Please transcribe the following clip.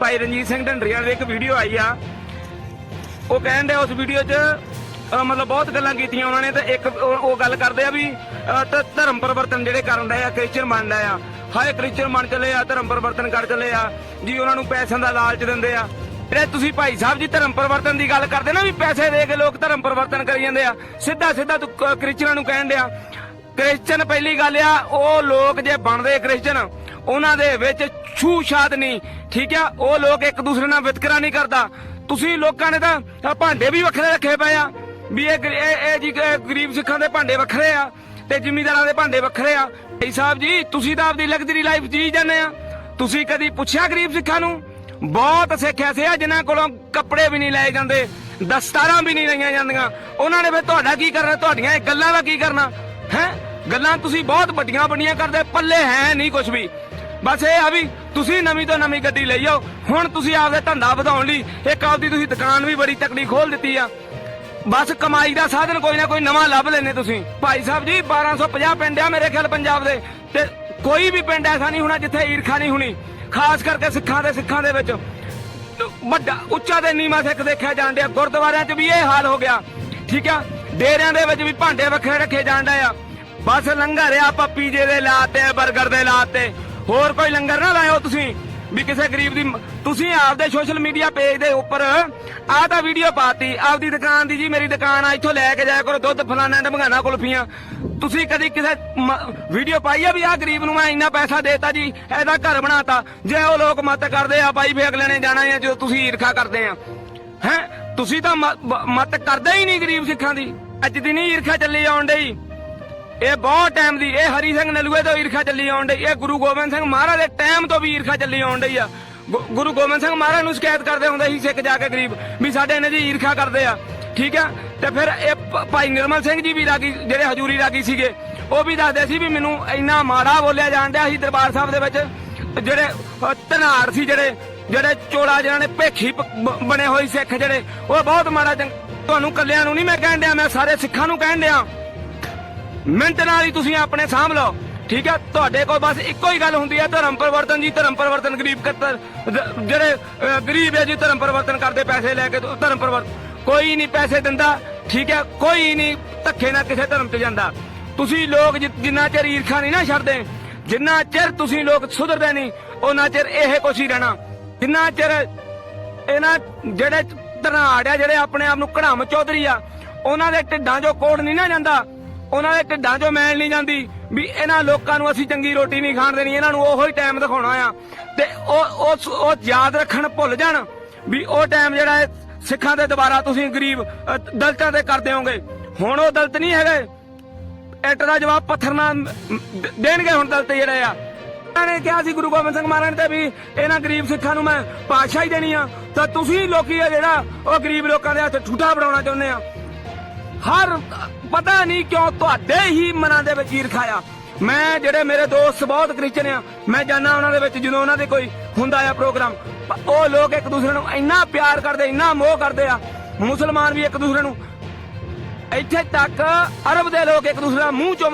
ਭਾਈ ਰਣਜੀਤ ਸਿੰਘ ਢੰਡਰੀਆਂ ਦੀ ਇੱਕ ਵੀਡੀਓ ਆਈ ਆ। ਉਹ ਕਹਿੰਦੇ ਉਸ ਵੀਡੀਓ 'ਚ ਮਤਲਬ ਬਹੁਤ ਗੱਲਾਂ ਕੀਤੀਆਂ ਉਹਨਾਂ ਨੇ ਤੇ ਇੱਕ ਉਹ ਗੱਲ ਕਰਦੇ ਆ ਵੀ ਧਰਮ ਪਰਿਵਰਤਨ ਜਿਹੜੇ ਕਰਨ ਡਏ ਆ ਕ੍ਰਿਸਚੀਅਨ ਬਣ ਆ। ਹਾਏ ਕ੍ਰਿਸਚੀਅਨ ਬਣ ਚੱਲੇ ਆ, ਧਰਮ ਪਰਿਵਰਤਨ ਕਰ ਚਲੇ ਆ, ਜੀ ਉਹਨਾਂ ਨੂੰ ਪੈਸਿਆਂ ਦਾ ਲਾਲਚ ਦਿੰਦੇ ਆ। ਜਿਹੜੇ ਤੁਸੀਂ ਭਾਈ ਸਾਹਿਬ ਜੀ ਧਰਮ ਪਰਿਵਰਤਨ ਦੀ ਗੱਲ ਕਰਦੇ ਨਾ ਵੀ ਪੈਸੇ ਦੇ ਕੇ ਲੋਕ ਧਰਮ ਪਰਿਵਰਤਨ ਕਰੀ ਜਾਂਦੇ ਆ। ਸਿੱਧਾ ਸਿੱਧਾ ਤੂੰ ਕ੍ਰਿਸਚੀਅਨਾਂ ਨੂੰ ਕਹਿਣ ਡਿਆ। ਕ੍ਰਿਸਚੀਅਨ ਪਹਿਲੀ ਗੱਲ ਆ, ਉਹ ਲੋਕ ਜੇ ਬਣਦੇ ਕ੍ਰਿਸਚੀਅਨ ਉਹਨਾਂ ਦੇ ਵਿੱਚ ਛੂ ਛਾਤ ਨਹੀਂ। ਠੀਕ ਆ? ਉਹ ਲੋਕ ਇੱਕ ਦੂਸਰੇ ਨਾਲ ਵਿਤਕਰਾ ਨਹੀਂ ਕਰਦਾ। ਤੁਸੀਂ ਲੋਕਾਂ ਨੇ ਤਾਂ ਭਾਂਡੇ ਵੀ ਵੱਖਰੇ ਰੱਖੇ ਪਏ ਆ। ਵੀ ਇਹ ਇਹ ਜੀ ਗਰੀਬ ਸਿੱਖਾਂ ਦੇ ਭਾਂਡੇ ਵੱਖਰੇ ਆ ਤੇ ਜ਼ਿਮੀਂਦਾਰਾਂ ਦੇ ਭਾਂਡੇ ਵੱਖਰੇ ਆ। ਭਾਈ ਸਾਹਿਬ ਜੀ, ਤੁਸੀਂ ਤਾਂ ਆਪਦੀ ਲਗਜ਼ਰੀ ਲਾਈਫ ਜੀ ਜਾਂਦੇ ਆ। ਤੁਸੀਂ ਕਦੀ ਪੁੱਛਿਆ ਗਰੀਬ ਸਿੱਖਾਂ ਨੂੰ? ਬਹੁਤ ਸਿੱਖ ਐਸੇ ਆ ਜਿਨ੍ਹਾਂ ਕੋਲੋਂ ਕੱਪੜੇ ਵੀ ਨਹੀਂ ਲਏ ਜਾਂਦੇ, ਦਸਤਾਰਾਂ ਵੀ ਨਹੀਂ ਲਈਆਂ ਜਾਂਦੀਆਂ। ਉਹਨਾਂ ਨੇ ਫਿਰ ਤੁਹਾਡਾ ਕੀ ਕਰਨਾ? ਤੁਹਾਡੀਆਂ ਇਹ ਗੱਲਾਂ ਦਾ ਕੀ ਕਰਨਾ? ਹੈ? ਗੱਲਾਂ ਤੁਸੀਂ ਬਹੁਤ ਵੱਡੀਆਂ ਵੱਡੀਆਂ ਕਰਦੇ, ਪੱਲੇ ਹੈ ਨਹੀਂ ਕੁਝ ਵੀ। ਬਸ ਇਹ ਆ ਵੀ ਤੁਸੀਂ ਨਵੀਂ ਤੋਂ ਨਵੀਂ ਗੱਡੀ ਲਈ ਆਓ। ਹੁਣ ਤੁਸੀਂ ਆਪਦੇ ਧੰਦਾ ਵਧਾਉਣ ਲਈ ਇੱਕ ਆਪਦੀ ਤੁਸੀਂ ਦੁਕਾਨ ਵੀ ਬੜੀ ਤਕੜੀ ਖੋਲ ਦਿੱਤੀ ਆ। ਬਸ ਕਮਾਈ ਦਾ ਸਾਧਨ ਕੋਈ ਨਾ ਕੋਈ ਨਵਾਂ ਲੱਭ ਲੈਨੇ ਤੁਸੀਂ। ਭਾਈ ਸਾਹਿਬ ਜੀ 1250 ਪਿੰਡ ਆ ਮੇਰੇ ਖਿਆਲ ਪੰਜਾਬ ਦੇ। ਤੇ ਕੋਈ ਵੀ ਪਿੰਡ ਐਸਾ ਨਹੀਂ ਹੋਣਾ ਜਿੱਥੇ ਈਰਖਾ ਨਹੀਂ ਹੋਣੀ। ਖਾਸ ਕਰਕੇ ਸਿੱਖਾਂ ਦੇ ਸਿੱਖਾਂ ਦੇ ਵਿੱਚ। ਵੱਡਾ ਉੱਚਾ ਤੇ ਨੀਵਾਂ ਸਿੱਖ ਦੇਖਿਆ ਜਾਂਦੇ ਡਿਆ। ਗੁਰਦੁਆਰਿਆਂ 'ਚ ਵੀ ਇਹ ਹਾਲ ਹੋ ਗਿਆ। ਠੀਕ ਆ? ਡੇਰਿਆਂ ਦੇ ਵਿੱਚ ਵੀ ਭਾਂਡੇ ਵੱਖਰੇ ਰੱਖੇ ਜਾਣ ਡਏ ਆ। ਬਸ ਲੰਗਰ ਆ ਆਪਾਂ ਪੀਜੇ ਦੇ ਲਾਤੇ ਬਰਗਰ ਦੇ ਲਾਤੇ ਹੋਰ ਕੋਈ ਲੰਗਰ ਨਾ ਲਾਇਓ ਤੁਸੀਂ। ਵੀ ਕਿਸੇ ਗਰੀਬ ਦੀ ਤੁਸੀਂ ਆਪਦੇ ਸੋਸ਼ਲ ਮੀਡੀਆ ਪੇਜ ਦੇ ਉੱਪਰ ਆਹ ਤਾਂ ਵੀਡੀਓ ਪਾਤੀ, ਆਪਦੀ ਦੁਕਾਨ ਦੀ ਜੀ ਮੇਰੀ ਦੁਕਾਨ ਆ, ਇੱਥੋਂ ਲੈ ਕੇ ਜਾਇਆ ਕਰੋ, ਦੁੱਧ ਫਲਾਣਾ ਢਮਗਾਣਾ ਕੁਲਫੀਆਂ। ਤੁਸੀਂ ਕਦੀ ਕਿਸੇ ਵੀਡੀਓ ਪਾਈ ਆ ਵੀ ਆਹ ਗਰੀਬ ਨੂੰ ਮੈਂ ਇੰਨਾ ਪੈਸਾ ਦੇਤਾ ਜੀ, ਇਹਦਾ ਘਰ ਬਣਾਤਾ। ਜੇ ਉਹ ਲੋਕ ਮਤ ਕਰਦੇ ਆ ਬਾਈ ਫੇ ਅਗਲੇ ਨੇ ਜਾਣਾ ਹੈ ਜਦੋਂ ਤੁਸੀਂ ਈਰਖਾ ਕਰਦੇ ਆ। ਹੈ? ਤੁਸੀਂ ਤਾਂ ਮਤ ਕਰਦੇ ਹੀ ਨਹੀਂ ਗਰੀਬ ਸਿੱਖਾਂ ਦੀ। ਅੱਜ ਦੀ ਨਹੀਂ ਈਰਖਾ ਚੱਲੀ ਆਉਣ ਡਈ। ਇਹ ਬਹੁਤ ਟਾਈਮ ਦੀ, ਇਹ ਹਰੀ ਸਿੰਘ ਨਲੂਏ ਤੋਂ ਈਰਖਾ ਚੱਲੀ ਆਉਣ ਡਈ, ਇਹ ਗੁਰੂ ਗੋਬਿੰਦ ਸਿੰਘ ਮਹਾਰਾਜ ਦੇ ਟਾਈਮ ਤੋਂ ਵੀ ਈਰਖਾ ਚੱਲੀ ਆਉਣ ਡਈ ਆ। ਗੁਰੂ ਗੋਬਿੰਦ ਸਿੰਘ ਮਹਾਰਾਜ ਨੂੰ ਸ਼ਿਕਾਇਤ ਕਰਦੇ ਹੁੰਦੇ ਸੀ ਸਿੱਖ ਜਾ ਕੇ ਗਰੀਬ, ਵੀ ਸਾਡੇ ਇਹਨਾਂ ਦੀ ਈਰਖਾ ਕਰਦੇ ਆ। ਠੀਕ ਆ? ਤੇ ਫਿਰ ਇਹ ਭਾਈ ਨਿਰਮਲ ਸਿੰਘ ਜੀ ਵੀ ਰਾਗੀ, ਜਿਹੜੇ ਹਜੂਰੀ ਰਾਗੀ ਸੀਗੇ, ਉਹ ਵੀ ਦੱਸਦੇ ਸੀ ਵੀ ਮੈਨੂੰ ਇੰਨਾ ਮਾੜਾ ਬੋਲਿਆ ਜਾਣ ਡਿਆ ਸੀ ਦਰਬਾਰ ਸਾਹਿਬ ਦੇ ਵਿੱਚ। ਜਿਹੜੇ ਧਨਾੜ ਸੀ ਜਿਹੜੇ ਜਿਹੜੇ ਚੋਲਾ ਜਿਹਨਾਂ ਨੇ ਭੇਖੀ ਬਣੇ ਹੋਏ ਸਿੱਖ ਜਿਹੜੇ, ਉਹ ਬਹੁਤ ਮਾੜਾ ਤੁਹਾਨੂੰ ਕੱਲਿਆਂ ਨੂੰ ਨਹੀਂ ਮੈਂ ਕਹਿਣ ਡਿਆ, ਮੈਂ ਸਾਰੇ ਸਿੱਖਾਂ ਨੂੰ ਕਹਿਣ ਡਿਆ। ਮਿੰਟ ਨਾਲ ਹੀ ਤੁਸੀਂ ਆਪਣੇ ਸਾਂਭ ਲਓ। ਠੀਕ ਹੈ? ਤੁਹਾਡੇ ਕੋਲ ਬਸ ਇੱਕੋ ਹੀ ਗੱਲ ਹੁੰਦੀ ਹੈ, ਧਰਮ ਪਰਿਵਰਤਨ ਜੀ, ਧਰਮ ਪਰਿਵਰਤਨ ਗਰੀਬ ਕੱਤਰ ਜਿਹੜੇ ਗਰੀਬ ਹੈ ਜੀ, ਧਰਮ ਪਰਿਵਰਤਨ ਕਰਦੇ ਪੈਸੇ ਲੈ ਕੇ ਧਰਮ ਪਰਿਵਰਤਨ ਕੋਈ ਨਹੀਂ ਪੈਸੇ ਦਿੰਦਾ, ਠੀਕ ਹੈ? ਕੋਈ ਨਹੀਂ ਧੱਕੇ ਨਾਲ ਕਿਸੇ ਧਰਮ 'ਚ ਜਾਂਦਾ। ਤੁਸੀਂ ਲੋਕ ਜਿੰਨਾ ਚਿਰ ਈਰਖਾ ਨਹੀਂ ਨਾ ਛੱਡਦੇ, ਜਿੰਨਾ ਚਿਰ ਤੁਸੀਂ ਲੋਕ ਸੁਧਰਦੇ ਨਹੀਂ ਉਹਨਾਂ ਚਿਰ ਇਹ ਕੁਛ ਹੀ ਰਹਿਣਾ। ਜਿੰਨਾ ਚਿਰ ਇਹਨਾਂ ਜਿਹੜੇ ਧਨਾੜ ਆ, ਜਿਹੜੇ ਆਪਣੇ ਆਪ ਨੂੰ ਕੜਾਮ ਚੌਧਰੀ ਆ, ਉਹਨਾਂ ਦੇ ਢਿੱਡਾਂ 'ਚੋਂ ਕੋੜ ਨਹੀਂ ਨਾ ਜਾਂਦਾ। ਉਹਨਾਂ ਦੇ ਢਿੱਡਾਂ 'ਚੋਂ ਮੈਲ ਨਹੀਂ ਜਾਂਦੀ ਵੀ ਇਹਨਾਂ ਲੋਕਾਂ ਨੂੰ ਅਸੀਂ ਚੰਗੀ ਰੋਟੀ ਨਹੀਂ ਖਾਣ ਦੇਣੀ ਇਹਨਾਂ ਨੂੰ ਉਹੋ ਹੀ ਟਾਈਮ ਦਿਖਾਉਣਾ ਆ। ਤੇ ਉਹ ਉਹ ਯਾਦ ਰੱਖਣ ਭੁੱਲ ਜਾਣ ਵੀ ਉਹ ਟਾਈਮ ਜਿਹੜਾ ਹੈ ਸਿੱਖਾਂ ਦੇ ਦੁਬਾਰਾ ਤੁਸੀਂ ਗਰੀਬ ਅ, ਦਲਿਤਾਂ ਤੇ ਕਰਦੇ ਹੋਗੇ ਹੁਣ ਉਹ ਦਲਤ ਨਹੀਂ ਹੈਗੇ। ਐਟ ਦਾ ਜਵਾਬ ਪੱਥਰ ਨਾਲ ਦੇਣਗੇ ਹੁਣ ਦਲਤ ਜਿਹੜੇ ਆ। ਇਹਨਾਂ ਨੇ ਕਿਹਾ ਸੀ ਗੁਰੂ ਗੋਬਿੰਦ ਸਿੰਘ ਮਹਾਰਾਜ ਨੇ ਤੇ ਵੀ ਇਹਨਾਂ ਗਰੀਬ ਸਿੱਖਾਂ ਨੂੰ ਮੈਂ ਪਾਤਸ਼ਾਹੀ ਦੇਣੀ ਆ। ਤਾਂ ਤੁਸੀਂ ਲੋਕੀ ਆ ਜਿਹੜਾ ਉਹ ਗਰੀਬ ਲੋਕਾਂ ਦੇ ਹੱਥ ਠੂਠਾ ਬਣਾਉਣਾ ਚਾਹੁੰਦੇ ਆ। ਹਰ, ਪਤਾ ਨਹੀਂ ਕਿਉਂ ਤੁਹਾਡੇ ਹੀ ਮਨਾਂ ਦੇ ਵਿੱਚ ਈਰਖਾ ਮੈਂ ਜਿਹੜੇ ਮੇਰੇ ਦੋਸਤ ਬਹੁਤ ਕ੍ਰਿਸਚਨ ਆ, ਮੈਂ ਜਾਣਾ ਉਹਨਾਂ ਦੇ ਵਿੱਚ ਜਦੋਂ ਉਹਨਾਂ ਦੇ ਕੋਈ ਹੁੰਦਾ ਆ ਪ੍ਰੋਗਰਾਮ ਉਹ ਲੋਕ ਇੱਕ ਦੂਸਰੇ ਨੂੰ ਇੰਨਾ ਪਿਆਰ ਕਰਦੇ, ਇੰਨਾ ਮੋਹ ਕਰਦੇ ਆ, ਮੁਸਲਮਾਨ ਵੀ ਇੱਕ ਦੂਸਰੇ ਨੂੰ। ਇੱਥੇ ਤੱਕ ਅਰਬ ਦੇ ਲੋਕ ਇੱਕ ਦੂਸਰੇ ਦਾ ਮੂੰਹ ਚੋਂ